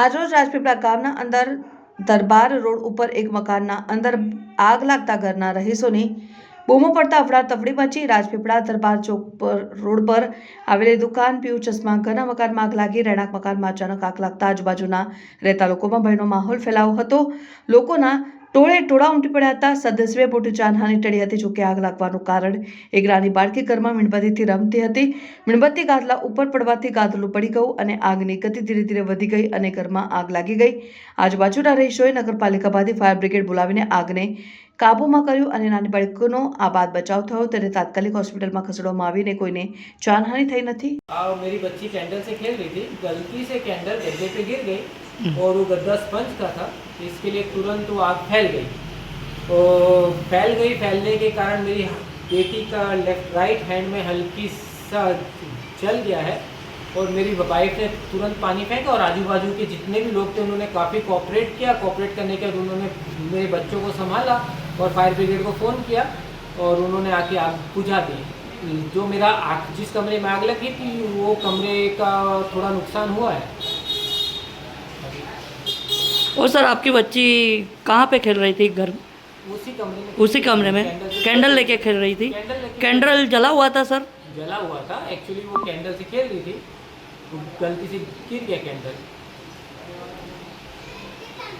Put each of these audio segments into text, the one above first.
આજરોજ રાજપીપળા ગામના અંદર દરબાર રોડ ઉપર એક મકાનના અંદર આગ લાગતા ઘરના રહીશોની બૂમો પડતા અફડાતફડી મચી રાજપીપળા દરબાર ચોક પર રોડ પર આવેલી દુકાન પીયુ ચશ્મા, ઘરના મકાનમાં આગ લાગી, રહેણાંક મકાનમાં અચાનક આગ લાગતા આજુબાજુના રહેતા લોકોમાં ભયનો માહોલ ફેલાયો હતો. લોકોના ટોળે ટોળા ઉમટી પડ્યા હતા સદસ્યએ મોટી જાનહાની ટળી હતી જોકે આગ લાગવાનું કારણ એક નાની બાળકી ઘરમાં મીણબત્તીથી રમતી હતી મીણબત્તી ગાદલા ઉપર પડવાથી ગાદલું પડી ગયું અને આગની ગતિ ધીરે ધીરે વધી ગઈ અને ઘરમાં આગ લાગી ગઈ આજુબાજુના રહીશોએ નગરપાલિકામાંથી ફાયર બ્રિગેડ બોલાવીને આગને કાબૂમાં કર્યું અને નાની બાળકીનો આ બાદ બચાવ થયો તેને તાત્કાલિક હોસ્પિટલમાં ખસેડવામાં આવીને કોઈને જાનહાનિ થઈ નથી और मेरी बच्ची कैंडल से खेल रही थी गलती से कैंडल गद्दे पे गिर गई और वो गद्दा स्पंज का था इसके लिए तुरंत वो आग फैल गई। तो फैल गई, फैलने के कारण मेरी बेटी का लेफ़्ट राइट हैंड में हल्की सा जल गया है और मेरी वाइफ ने तुरंत पानी फेंका और आजू बाजू के जितने भी लोग थे, उन्होंने काफ़ी कॉपरेट किया। कॉपरेट करने के बाद उन्होंने मेरे बच्चों को संभाला और फायर ब्रिगेड को फ़ोन किया और उन्होंने आके आग बुझा दी। जो मेरा आग, जिस कमरे में आग लगी थी, वो कमरे का थोड़ा नुकसान हुआ है। और सर आपकी बच्ची कहाँ पे खेल रही थी? घर उसी कमरे में उसी कमरे में। कैंडल लेके खेल रही थी। कैंडल जला हुआ था सर? जला हुआ था। एक्चुअली वो कैंडल से खेल रही थी। गलती से गिर गया कैंडल।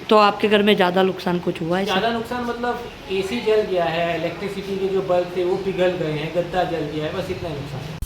तो आपके घर में ज़्यादा नुकसान कुछ हुआ है ज़्यादा नुकसान मतलब एसी जल गया है इलेक्ट्रिसिटी के जो बल्ब थे वो पिघल गए हैं गद्दा जल गया है बस इतना नुकसान। है